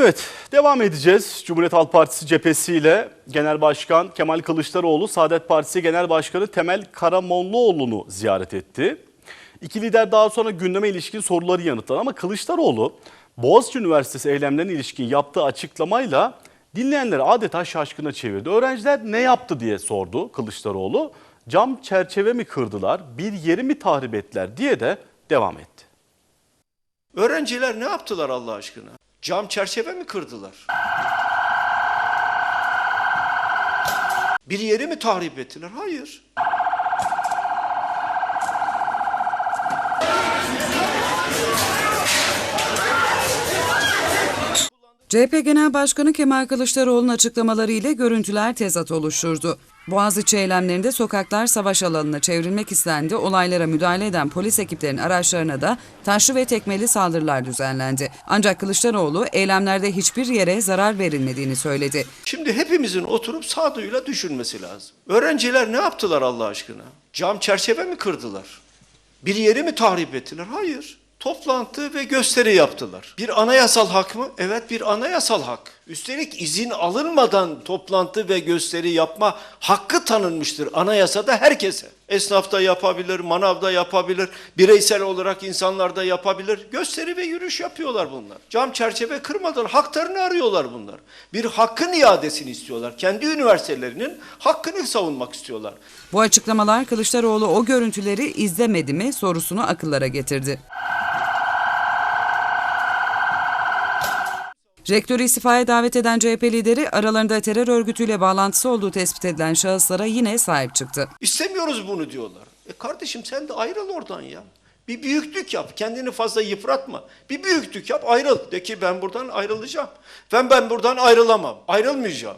Evet, devam edeceğiz. Cumhuriyet Halk Partisi cephesiyle Genel Başkan Kemal Kılıçdaroğlu, Saadet Partisi Genel Başkanı Temel Karamollaoğlu'nu ziyaret etti. İki lider daha sonra gündeme ilişkin soruları yanıtladı ama Kılıçdaroğlu Boğaziçi Üniversitesi eylemlerine ilişkin yaptığı açıklamayla dinleyenleri adeta şaşkına çevirdi. Öğrenciler ne yaptı diye sordu Kılıçdaroğlu. Cam çerçeve mi kırdılar, bir yeri mi tahrip ettiler diye de devam etti. Öğrenciler ne yaptılar Allah aşkına? Cam çerçeve mi kırdılar? Bir yeri mi tahrip ettiler? Hayır. CHP Genel Başkanı Kemal Kılıçdaroğlu'nun açıklamaları ile görüntüler tezat oluşturdu. Boğaziçi eylemlerinde sokaklar savaş alanına çevrilmek istendi. Olaylara müdahale eden polis ekiplerinin araçlarına da taşlı ve tekmeli saldırılar düzenlendi. Ancak Kılıçdaroğlu eylemlerde hiçbir yere zarar verilmediğini söyledi. Şimdi hepimizin oturup sağduyuyla düşünmesi lazım. Öğrenciler ne yaptılar Allah aşkına? Cam çerçeve mi kırdılar? Bir yeri mi tahrip ettiler? Hayır. Toplantı ve gösteri yaptılar. Bir anayasal hak mı? Evet bir anayasal hak. Üstelik izin alınmadan toplantı ve gösteri yapma hakkı tanınmıştır anayasada herkese. Esnaf da yapabilir, manav da yapabilir, bireysel olarak insanlar da yapabilir. Gösteri ve yürüyüş yapıyorlar bunlar. Cam çerçeve kırmadan haklarını arıyorlar bunlar. Bir hakkın iadesini istiyorlar. Kendi üniversitelerinin hakkını savunmak istiyorlar. Bu açıklamalar Kılıçdaroğlu o görüntüleri izlemedi mi sorusunu akıllara getirdi. Rektörü istifaya davet eden CHP lideri aralarında terör örgütüyle bağlantısı olduğu tespit edilen şahıslara yine sahip çıktı. İstemiyoruz bunu diyorlar. E kardeşim sen de ayrıl oradan ya. Bir büyüklük yap. Kendini fazla yıpratma. Bir büyüklük yap ayrıl. De ki ben buradan ayrılacağım. Ben ben buradan ayrılamam. Ayrılmayacağım.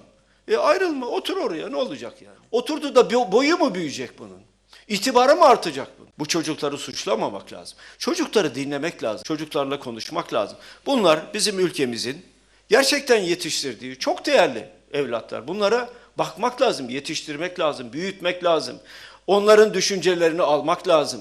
E ayrılma otur oraya ne olacak yani. Oturdu da bo- boyu mu büyüyecek bunun? İtibarı mı artacak bunun? Bu çocukları suçlamamak lazım. Çocukları dinlemek lazım. Çocuklarla konuşmak lazım. Bunlar bizim ülkemizin gerçekten yetiştirdiği çok değerli evlatlar. Bunlara bakmak lazım, yetiştirmek lazım, büyütmek lazım. Onların düşüncelerini almak lazım.